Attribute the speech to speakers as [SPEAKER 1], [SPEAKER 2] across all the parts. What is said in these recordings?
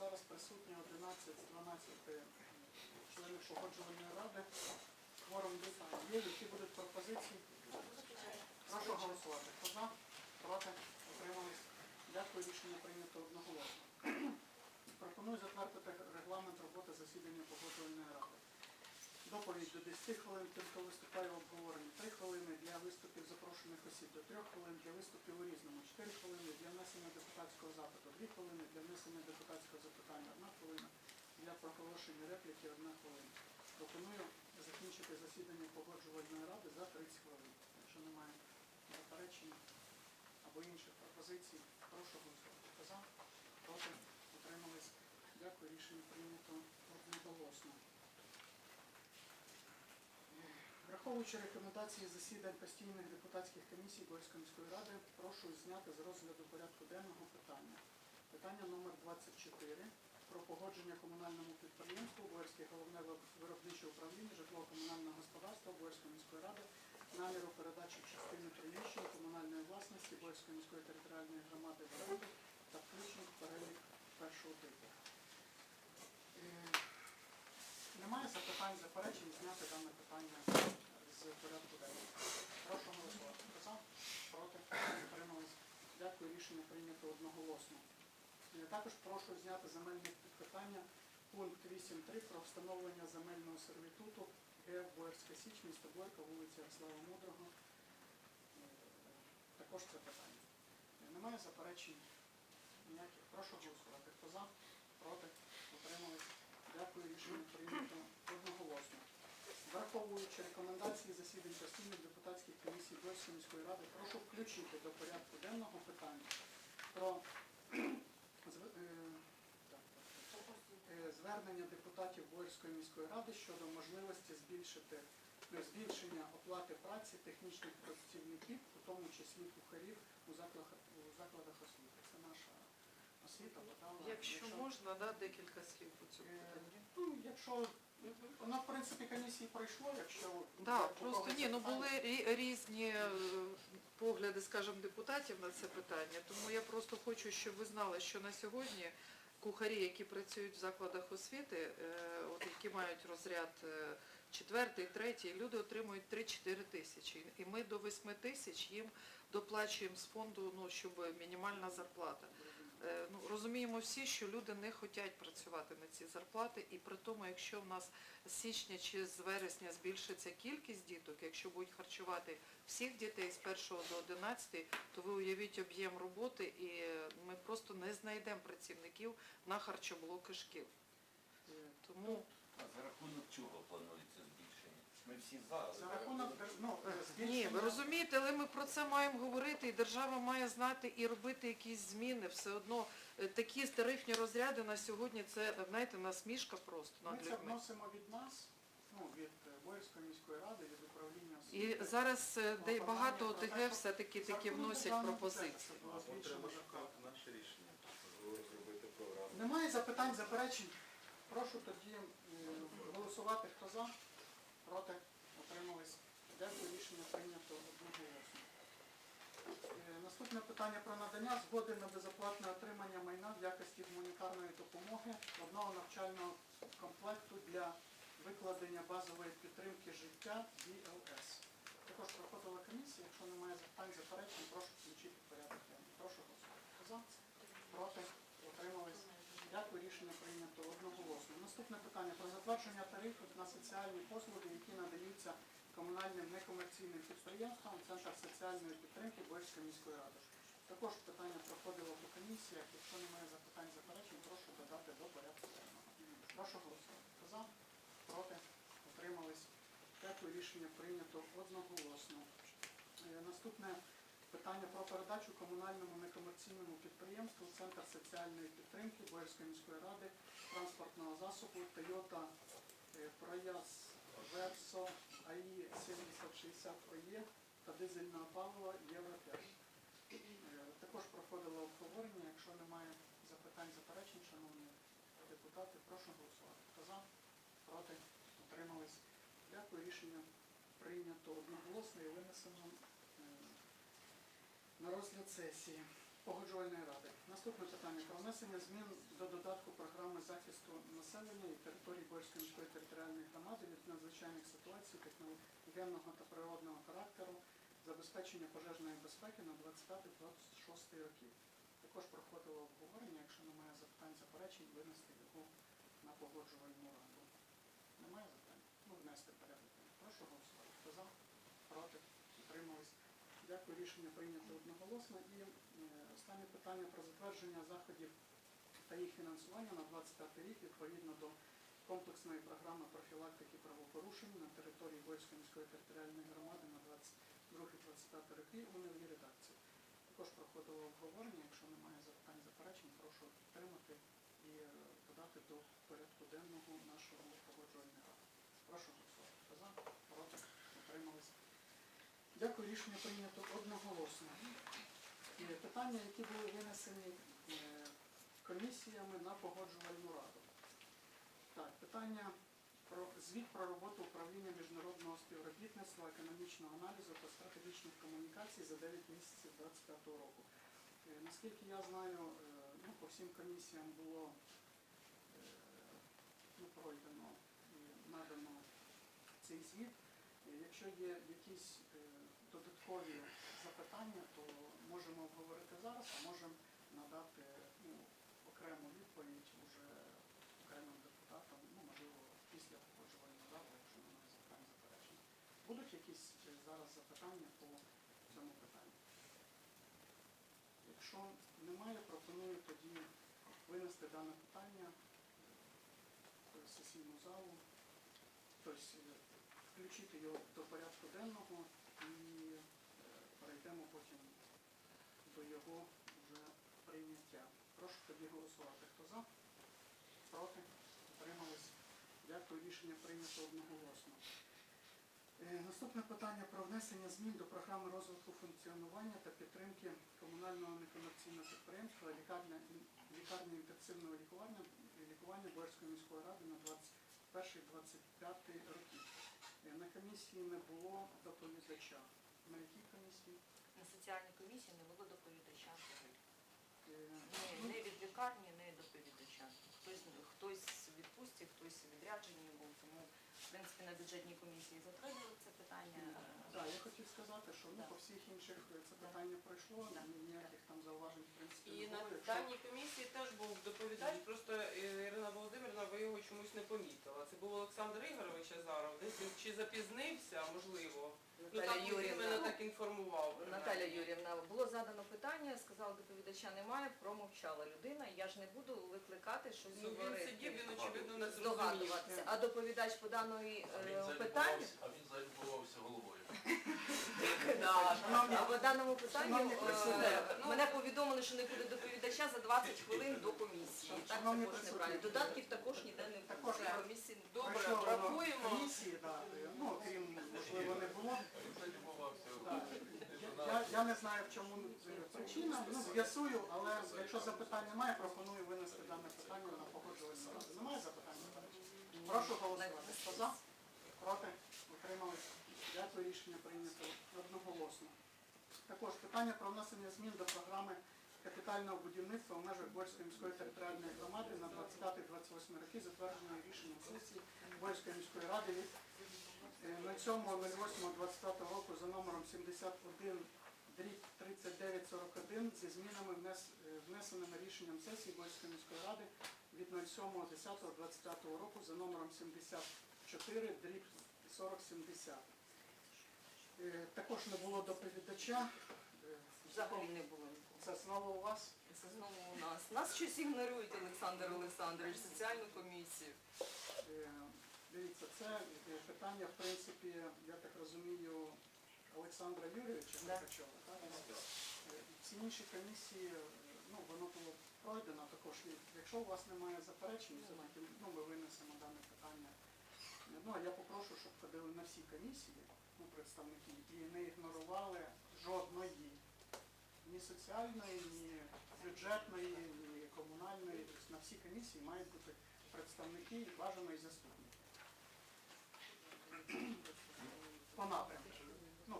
[SPEAKER 1] Зараз присутні 11 з 12 членів погоджувальної ради. Кворум є. Які будуть пропозиції? Прошу голосувати. Хто за? Проти? Отримались. Дякую. Рішення прийнято одноголосно. Пропоную затвердити регламент роботи засідання погоджувальної ради. Доповідь до 10 хвилин, хто виступає в обговоренні, 3 хвилини для виступів запрошених осіб, до 3 хвилин для виступів у різному, 4 хвилини для внесення депутатського запиту, 2 хвилини для внесення депутатського запитання, 1 хвилина для проголошення репліки, 1 хвилина. Пропоную закінчити засідання погоджувальної ради за 30 хвилин. Якщо немає заперечень або інших пропозицій, прошу голосувати. За? Проти? Утримались? Дякую. Рішення прийнято одноголосно. Враховуючи рекомендації засідань постійних депутатських комісій Бойської міської ради, прошу зняти з розгляду порядку денного питання. Питання номер 24 про погодження комунальному підприємству Боярське головне виробниче управління житлово-комунального господарства Боярської міської ради наміру передачі частини приміщень комунальної власності Боярської міської територіальної громади в та включень в перелік першого типу. Е, Немає запитань, заперечень, зняти дане питання порядку денного. Прошу голосувати. Хто за? Проти? Утримались? Дякую. Рішення прийнято одноголосно. Е, Також прошу зняти земельне питання пункт 8.3 про встановлення земельного сервітуту ГФ Боярська Січ, місто Борка, вулиця Ярослава Мудрого. Е, Також це питання. Немає заперечень ніяких. Прошу голосувати. Хто за? Проти? Утримались? Дякую, рішення прийнято одноголосно. Враховуючи рекомендації засідань постійних депутатських комісій Бойської міської ради, прошу включити до порядку денного питання про е. Е, звернення депутатів Бойської міської ради щодо можливості збільшити е, збільшення оплати праці технічних працівників, у тому числі кухарів у закладах, у закладах освіти. Це наша освіта подала.
[SPEAKER 2] Якщо можна, да, декілька слів по цьому
[SPEAKER 1] Е,
[SPEAKER 2] питанню.
[SPEAKER 1] Ну, якщо воно в принципі комісії пройшло, якщо
[SPEAKER 2] Да, просто ні, ну були рі- різні е, погляди, скажімо, депутатів на це питання. Тому я просто хочу, щоб ви знали, що на сьогодні кухарі, які працюють в закладах освіти, е, от які мають розряд е, четвертий, третій, люди отримують 3-4 тисячі. І ми до 8 тисяч їм доплачуємо з фонду, ну, щоб мінімальна зарплата. Е, Ну, розуміємо всі, що люди не хочуть працювати на ці зарплати, і при тому, якщо в нас з січня чи з вересня збільшиться кількість діток, якщо будуть харчувати всіх дітей з 1 до 11, то ви уявіть об'єм роботи, і ми просто не знайдемо працівників на харчоблоки шкіл.
[SPEAKER 1] Е,
[SPEAKER 2] Тому
[SPEAKER 3] А за рахунок чого планується збільшення? Ми всі за.
[SPEAKER 1] За рахунок ну,
[SPEAKER 2] Ні, ви розумієте, але ми про це маємо говорити, і держава має знати і робити якісь зміни. Все одно е, такі тарифні розряди на сьогодні це, знаєте, насмішка просто
[SPEAKER 1] ми
[SPEAKER 2] над
[SPEAKER 1] це
[SPEAKER 2] людьми.
[SPEAKER 1] вносимо від нас, ну, від е, Боярської міської ради, від управління освіти.
[SPEAKER 2] І зараз е, де багато ОТГ все-таки такі вносять
[SPEAKER 1] державного
[SPEAKER 2] пропозиції.
[SPEAKER 1] бюджету, щоб було
[SPEAKER 4] потім треба шукати наше рішення, розробити програму.
[SPEAKER 1] Немає запитань, заперечень. Прошу тоді е, голосувати. Хто за? Проти? Утримались? Дякую, рішення прийнято одноголосно. Е, Наступне питання про надання згоди на безоплатне отримання майна в якості гуманітарної допомоги одного навчального комплекту для викладення базової підтримки життя БЛС. Також проходила комісія. Якщо немає запитань, заперечень, прошу включити порядок. Прошу голосувати. За? Проти? Утримались? Дякую, рішення прийнято одноголосно. Наступне питання про затвердження тарифів на соціальні послуги, які надаються комунальним некомерційним підприємствам Центр соціальної підтримки Боївської міської ради. Також питання проходило по комісіях. Якщо немає запитань, заперечень, прошу додати до порядку денного. Прошу голосувати. За? Проти? Утримались? Дякую, рішення прийнято одноголосно. Е, Наступне питання про передачу комунальному некомерційному підприємству Центр соціальної підтримки Боярської міської ради транспортного засобу Toyota Прояс Verso АІ 7060 ОЄ та дизельного палива Євро 5. Е, Також проходило обговорення. Якщо немає запитань, заперечень, шановні депутати, прошу голосувати. Хто за? Проти? Утримались? Дякую. Рішення прийнято одноголосно і винесено на розгляд сесії. Погоджувальної ради. Наступне питання про внесення змін до додатку програми захисту населення і територій Борської міської територіальної громади від надзвичайних ситуацій техногенного та природного характеру, забезпечення пожежної безпеки на 25-26 роки. Також проходило обговорення, якщо немає запитань, заперечень, винести його на погоджувальну раду. Немає запитань? Ну, внести порядок. Прошу голосувати. Хто за? Проти? Утримались? Дякую, рішення прийнято одноголосно. І е, останнє питання про затвердження заходів та їх фінансування на 25 рік відповідно до комплексної програми профілактики правопорушень на території Бойської міської територіальної громади на 22-25 роки у новій редакції. Також проходило обговорення. Якщо немає запитань, заперечень, прошу підтримати і е, додати до порядку денного нашого погоджувальної ради. Прошу голосувати. За? Проти? Утримались? Дякую, рішення прийнято одноголосно. Е, Питання, які були винесені е, комісіями на погоджувальну раду. Так, питання про звіт про роботу управління міжнародного співробітництва, економічного аналізу та стратегічних комунікацій за 9 місяців 2025 року. Е, Наскільки я знаю, ну, по всім комісіям було ну, пройдено і надано цей звіт. Якщо є якісь додаткові запитання, то можемо обговорити зараз, а можемо надати ну, окрему відповідь уже окремим депутатам, ну, можливо, після погоджувальної ради, якщо немає запитань заперечень. Будуть якісь е, зараз запитання по цьому питанню? Якщо немає, пропоную тоді винести дане питання е, в сесійну залу, тобто е, включити його до порядку денного і е, перейдемо потім до його вже прийняття. Прошу тоді голосувати. Хто за? Проти? Утримались? Дякую, рішення прийнято одноголосно. Е, Наступне питання про внесення змін до програми розвитку функціонування та підтримки комунального некомерційного підприємства лікарня, лікарня інтенсивного лікування, лікування Борської міської ради на 21-25 роки. Е, На комісії не було доповідача. На якій комісії?
[SPEAKER 5] На соціальній комісії не було доповідача взагалі.
[SPEAKER 1] Е,
[SPEAKER 5] Ні, не від лікарні, не доповідача. Хтось, хтось в відпустці, хтось відрядженні був. Тому, в принципі, на бюджетній комісії затвердили це питання.
[SPEAKER 1] Так, я хотів сказати, що ну, по всіх інших е, це питання пройшло, ніяких там зауважень в принципі
[SPEAKER 6] І
[SPEAKER 1] не
[SPEAKER 6] на.
[SPEAKER 1] Якщо-
[SPEAKER 6] даній комісії теж був доповідач, просто е, Ірина Володимирівна, ви його чомусь не помітила. Це був Олександр Ігорович Азаров. Десь чи запізнився, можливо. Ну
[SPEAKER 5] Наталя
[SPEAKER 6] він мене
[SPEAKER 5] Юрівна,
[SPEAKER 6] так інформував.
[SPEAKER 5] Наталя. Юрівна, було задано питання, сказала, доповідача немає, промовчала людина. Я ж не буду викликати, щось
[SPEAKER 6] Ну він
[SPEAKER 5] говорити.
[SPEAKER 6] сидів, він очевидно не
[SPEAKER 5] здогадуватися. А доповідач по даної
[SPEAKER 3] А він
[SPEAKER 5] е,
[SPEAKER 3] залюбувався, а він залюбувався головою.
[SPEAKER 6] Да,
[SPEAKER 5] а по даному питанню
[SPEAKER 1] Шановні
[SPEAKER 5] е,
[SPEAKER 6] ну-
[SPEAKER 5] мене повідомили, що не буде доповідача за 20 хвилин до комісії. Так також неправильно. Додатків також ніде не буде. Комісії
[SPEAKER 6] Добре, врахуємо.
[SPEAKER 1] комісії, да, ну, окрім, можливо, не було.
[SPEAKER 3] Він залюбувався
[SPEAKER 1] Так,
[SPEAKER 3] головою.
[SPEAKER 1] Я, я не знаю, в чому е, причина, ну, з'ясую, але якщо запитань немає, пропоную винести дане питання на погоджувальну раду. Немає запитань? Прошу голосувати. Хто за? Проти? Утримались? Дякую, рішення прийнято одноголосно. Також питання про внесення змін до програми капітального будівництва в межах Борської міської територіальної громади на 25-28 роки, затвердженої рішенням сесії Борської міської ради від е, 07.08.25 року за номером 71 дріб 3941 зі змінами внес- е, внесеними рішенням сесії Борської міської ради від 07.10.25 року за номером 74 дріб 4070. Е, Також не було доповідача. Е,
[SPEAKER 5] взагалі не було нікого.
[SPEAKER 1] Це знову у вас?
[SPEAKER 5] Це знову у нас. Нас щось ігнорують, Олександр Олександрович, соціальну комісію.
[SPEAKER 1] Дивіться, це питання, в принципі, я так розумію, Олександра Юрійовича
[SPEAKER 5] Да.
[SPEAKER 1] Михачова. так? Е, Ці інші комісії, е, ну, воно було пройдено також. Якщо у вас немає заперечень, все-таки ну, ми винесемо дане питання. Ну, а я попрошу, щоб ходили на всі комісії, ну, представники, і не ігнорували жодної. Ні соціальної, ні бюджетної, ні комунальної. Тобто на всі комісії мають бути представники і бажано і заступники. По напрямках.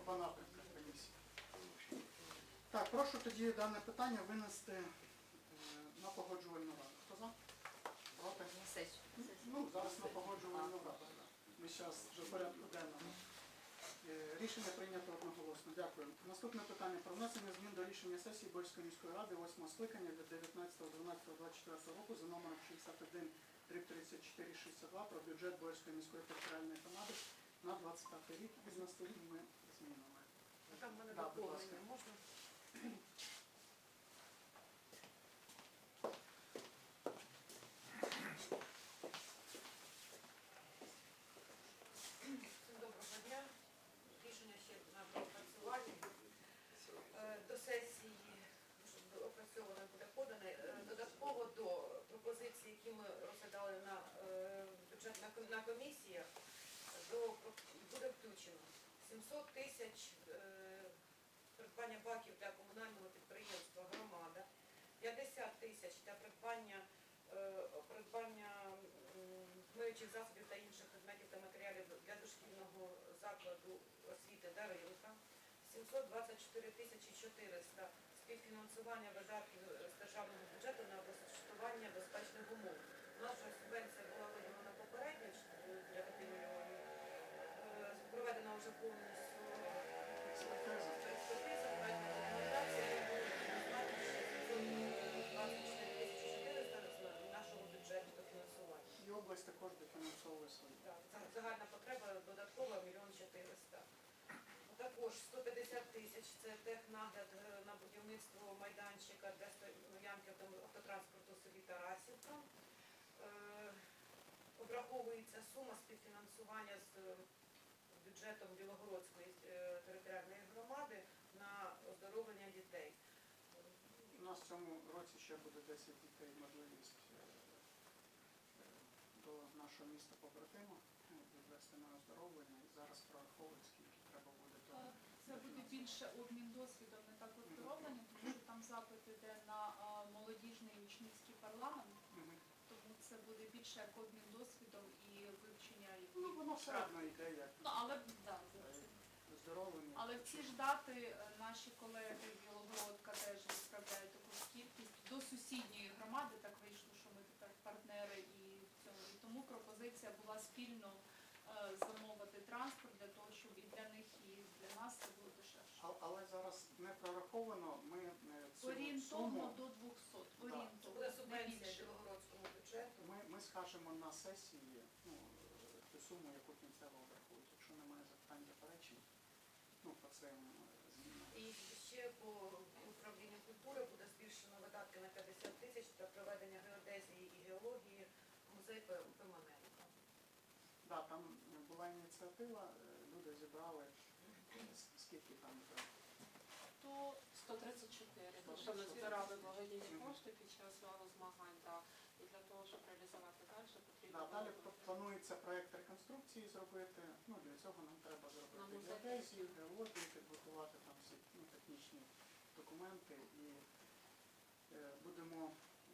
[SPEAKER 1] По напрямках комісії. Так, прошу тоді дане питання винести е, на погоджувальну раду. Хто за? Проти?
[SPEAKER 5] На сесію.
[SPEAKER 1] Ну, зараз на погоджувальну раду. Ми зараз вже в порядку денному. Е, Рішення прийнято одноголосно. Дякую. Наступне питання про внесення змін до рішення сесії Борської міської ради 8 скликання від 19.12.24 року за номером 61 3462 про бюджет Борської міської територіальної громади на 25 рік із наступними змінами.
[SPEAKER 5] Там в мене
[SPEAKER 1] Да, будь ласка.
[SPEAKER 5] доповнення можна?
[SPEAKER 7] Всім доброго дня. Рішення ще на доопрацювання. Е, До сесії щоб опрацьоване буде подане. Е, Додатково до пропозицій, які ми розглядали на е, бюджетна ком- на комісіях, до буде включено 700 тисяч е, придбання баків для комунального підприємства громада, 50 тисяч для придбання е, придбання миючих засобів та інших предметів та матеріалів для дошкільного закладу освіти Даринка, 724 тисячі 400 співфінансування видатків з державного бюджету на облаштування безпечних умов. У субвенція була виділена попередньо е, для 5 мільйонів. Е, Проведена вже повністю і було призначено ще 724 тисячі 400 з нашого бюджету до.
[SPEAKER 1] І область також дофінансовує свої.
[SPEAKER 7] Так, Загальна потреба додаткова 1 мільйон 400. Також 150 тисяч це технагляд е, на будівництво майданчика для стоянки авто- автотранспорту в Тарасівка. Е, Обраховується сума співфінансування з е, бюджетом Білогородської е, територіальної громади на оздоровлення дітей.
[SPEAKER 1] У нас в цьому році ще буде 10 дітей можливість е, е, до нашого міста побратима ну, відвести на оздоровлення. І зараз прораховують, скільки треба буде до
[SPEAKER 8] Е, Це буде більше обмін досвідом, не так оздоровлення, тому що там запит іде на е, молодіжний учнівський парламент, це буде більше як обмін досвідом і вивчення
[SPEAKER 1] Ну, воно все одно йде як
[SPEAKER 8] Ну, але да, за це.
[SPEAKER 1] оздоровлення.
[SPEAKER 8] Але в ці ж дати е, наші колеги Білогородка теж відправляють таку ж кількість до сусідньої громади. Так вийшло, що ми тепер партнери і в цьому. І тому пропозиція була спільно е, замовити транспорт для того, щоб і для них, і для нас це було дешевше.
[SPEAKER 1] А- Але зараз не прораховано, ми е, цю
[SPEAKER 8] Орієнтовно
[SPEAKER 1] суму
[SPEAKER 8] до 200.
[SPEAKER 7] Це
[SPEAKER 8] Орієнтовно,
[SPEAKER 7] буде
[SPEAKER 8] не
[SPEAKER 7] субвенція
[SPEAKER 8] більше.
[SPEAKER 7] Білогородському бюджету.
[SPEAKER 1] ми, ми скажемо на сесії ну, е, ту суму, яку кінцево обрахують. Якщо немає запитань заперечень, ну по цим змінам.
[SPEAKER 7] І ще по управлінню культури буде збільшено видатки на 50 тисяч для проведення геодезії і геології музей П- Пиманенка.
[SPEAKER 1] Да, там була ініціатива, е, люди зібрали е, скільки там вже.
[SPEAKER 8] То
[SPEAKER 9] 134. Тому що ми збирали благодійні кошти під час змагань, да. і для того, щоб реалізувати далі, потрібно
[SPEAKER 1] Да, далі планується проект реконструкції зробити. Ну для цього нам треба зробити геодезію, геологію, підготувати там всі ну, технічні документи і е, будемо е,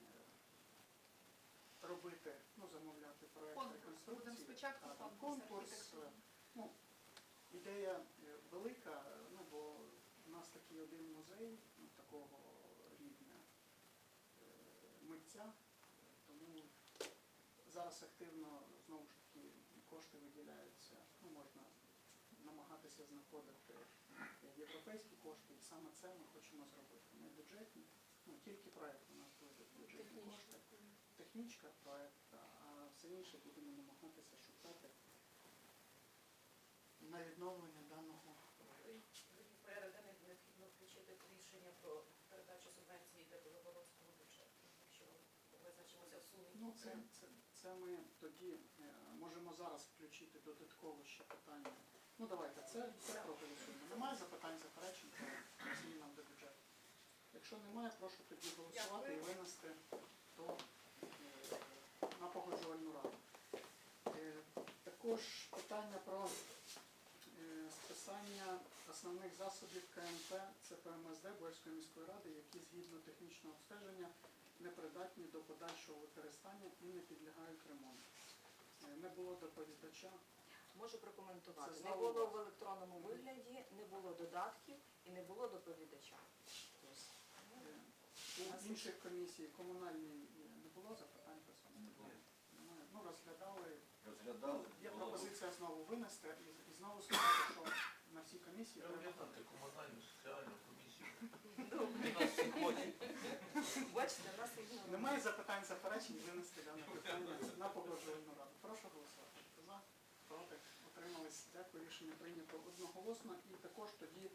[SPEAKER 1] робити, ну замовляти
[SPEAKER 8] конкурс.
[SPEAKER 1] реконструкції.
[SPEAKER 8] Спочатку
[SPEAKER 1] там
[SPEAKER 8] конкурс
[SPEAKER 1] Ну, ідея е, велика, е, ну бо у нас такий один музей ну, такого рівня е, митця, е, тому зараз активно знову ж таки кошти виділяються. Ну, можна намагатися знаходити європейські кошти, і саме це ми хочемо зробити. Не бюджетні, ну тільки проект у нас буде бюджетні кошти, технічка проект, а все інше будемо намагатися шукати на відновлення даного.
[SPEAKER 7] І в необхідно включити рішення про передачу субвенції для Білогородського бюджету. Якщо визначимося в сумі.
[SPEAKER 1] Ну, це, це, це ми тоді е, можемо зараз включити додатково ще питання. Ну давайте, це, це проголосуємо. Немає запитань, заперечень по змінам до бюджету. Якщо немає, прошу тоді голосувати і винести до, е, на погоджувальну раду. Е, Також питання про списання основних засобів КМП ЦПМСД Борської міської ради, які згідно технічного обстеження непридатні до подальшого використання і не підлягають ремонту. Е, Не було доповідача.
[SPEAKER 5] Можу прокоментувати.
[SPEAKER 1] Це
[SPEAKER 5] Не було в електронному вигляді, не було додатків і не було доповідача.
[SPEAKER 1] У інших комісій комунальній е, не було запитань по?
[SPEAKER 3] Не було.
[SPEAKER 1] Ну, розглядали.
[SPEAKER 3] Розглядали.
[SPEAKER 1] Є
[SPEAKER 3] було
[SPEAKER 1] пропозиція знову винести і, і знову сказати, що на всі комісії треба.
[SPEAKER 3] Розглядати комунальну соціальну комісію. Нас всі хочуть.
[SPEAKER 5] Бачите, нас їх
[SPEAKER 1] Немає запитань, заперечень, винести дане питання на погоджувальну раду. Прошу голосувати. За, проти, утримались. Дякую, рішення прийнято одноголосно. І також тоді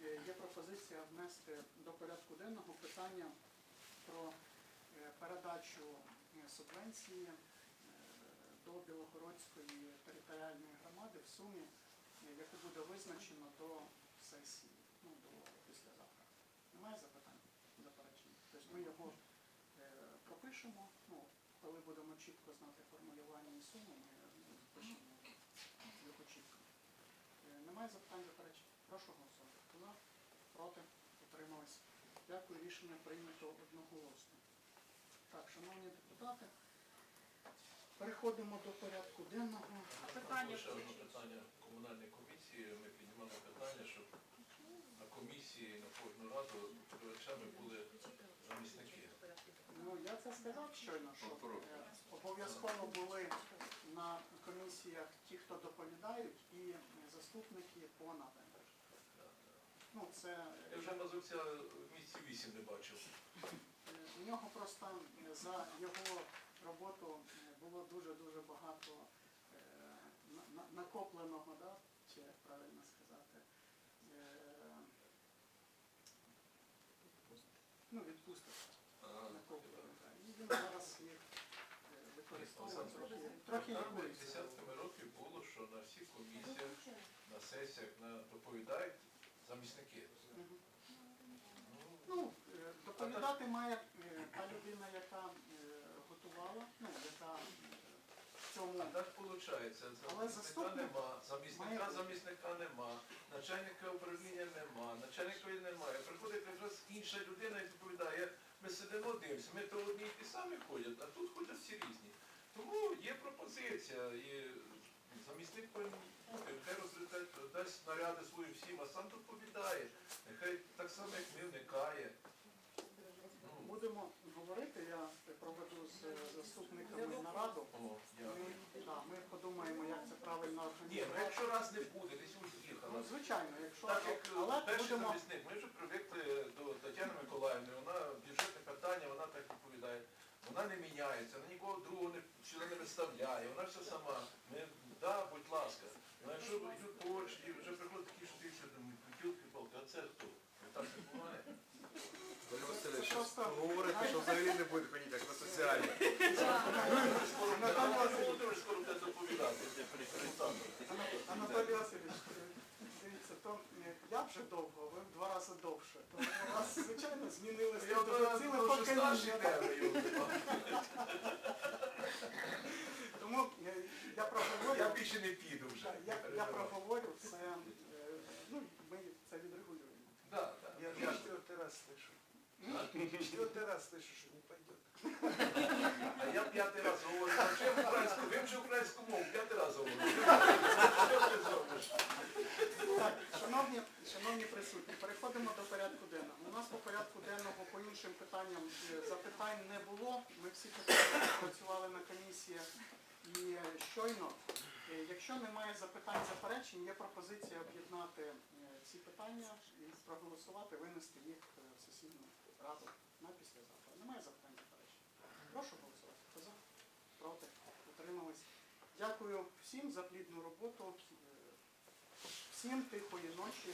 [SPEAKER 1] е, є пропозиція внести до порядку денного питання про е, передачу е, субвенції до Білогородської територіальної громади в сумі, яку буде визначено до сесії, ну, до післязавтра. Немає запитань? Тобто ми його е, пропишемо, ну, коли будемо чітко знати формулювання і суму, ми запишемо його чітко. Е, Немає запитань, заперечень? Прошу голосувати. Хто за? Проти? Утримались? Дякую, рішення прийнято одноголосно. Так, шановні депутати, переходимо до порядку денного.
[SPEAKER 8] Питання
[SPEAKER 10] Ще одне питання комунальної комісії. Ми піднімали питання, щоб на комісії на кожну раду споживачами були
[SPEAKER 1] я це сказав щойно, що е, обов'язково були на комісіях ті, хто доповідають, і е, заступники по напрямках. Ну, це
[SPEAKER 10] Я вже Мазурця в місці вісім не бачив.
[SPEAKER 1] е, у нього просто е, за його роботу е, було дуже-дуже багато е, на- на- накопленого, да? чи як правильно сказати. е, Ну, відпусток накоплено. так. І він зараз їх е, трохи, трохи
[SPEAKER 10] Там
[SPEAKER 1] лікується.
[SPEAKER 10] десятками років було, що на всіх комісіях, на сесіях на доповідають замісники. Ну,
[SPEAKER 1] Ну, е, доповідати має е, та людина, яка готувала, ну, яка в цьому
[SPEAKER 10] так виходить, замісника нема, замісника замісника нема, начальника управління нема, начальника немає. Приходить якраз інша людина і доповідає, ми сидимо, дивимося, ми то одні і ті самі ходять, а тут ходять всі різні. Тому є пропозиція, і замісник повинен бути, нехай дасть наряди свої всім, а сам доповідає. Нехай так само, як не вникає. Ну,
[SPEAKER 1] будемо говорити, я проведу з заступниками нараду.
[SPEAKER 10] о,
[SPEAKER 1] Ми, да, ми подумаємо, як це правильно
[SPEAKER 10] Ні, ну
[SPEAKER 1] організувати.
[SPEAKER 10] якщо раз не буде, десь уїхала.
[SPEAKER 1] Ну, звичайно, якщо
[SPEAKER 10] Так як
[SPEAKER 1] але
[SPEAKER 10] е, перший
[SPEAKER 1] будемо
[SPEAKER 10] замісник, ми вже привикли до Тетяни Миколаївни, вона питання, вона так відповідає. Вона не міняється, вона нікого другого не, сюди не виставляє, вона все сама. Ми, да, будь ласка. Ну, якщо йдуть поруч, і вже приходять такі, що дивляться, думають, пілки палки, а це хто? Не Так не буває.
[SPEAKER 4] Валерій Васильович,
[SPEAKER 1] Просто-
[SPEAKER 4] говорите, що взагалі не буде ходити як на соціальні.
[SPEAKER 1] Анатолій Васильович.
[SPEAKER 10] Володимир скоро буде доповідати.
[SPEAKER 1] Ана- Анатолій Васильович, дивіться, то е, я вже довго, ви в два рази довше. Тому у вас, звичайно, змінилися
[SPEAKER 10] Я
[SPEAKER 1] ціле
[SPEAKER 10] думаю, що старший
[SPEAKER 1] покоління.
[SPEAKER 10] тебе його.
[SPEAKER 1] Тому е, я проговорю,
[SPEAKER 10] Я більше не піду вже.
[SPEAKER 1] я, я
[SPEAKER 10] Переживаю.
[SPEAKER 1] проговорю це, е, ну, ми це відрегулюємо.
[SPEAKER 10] Да, да.
[SPEAKER 4] Я я четвертый раз слышу. Четвертый раз слышу, что не пойдет.
[SPEAKER 10] А я п'ятий раз говорю, а вже українську, вивчи українську мову, п'ятий раз говорю. Що ти зробиш?
[SPEAKER 1] Так, шановні, шановні присутні, переходимо до порядку денного. У нас по порядку денного по іншим питанням е, запитань не було. Ми всі працювали на комісіях і щойно. Е, Якщо немає запитань, заперечень, є пропозиція об'єднати е, ці питання і проголосувати, винести їх в сесійну раду на післязавтра. Немає запитань, заперечень. Прошу голосувати. Хто за? Проти? Утримались. Дякую всім за плідну роботу. Всім тихої ночі.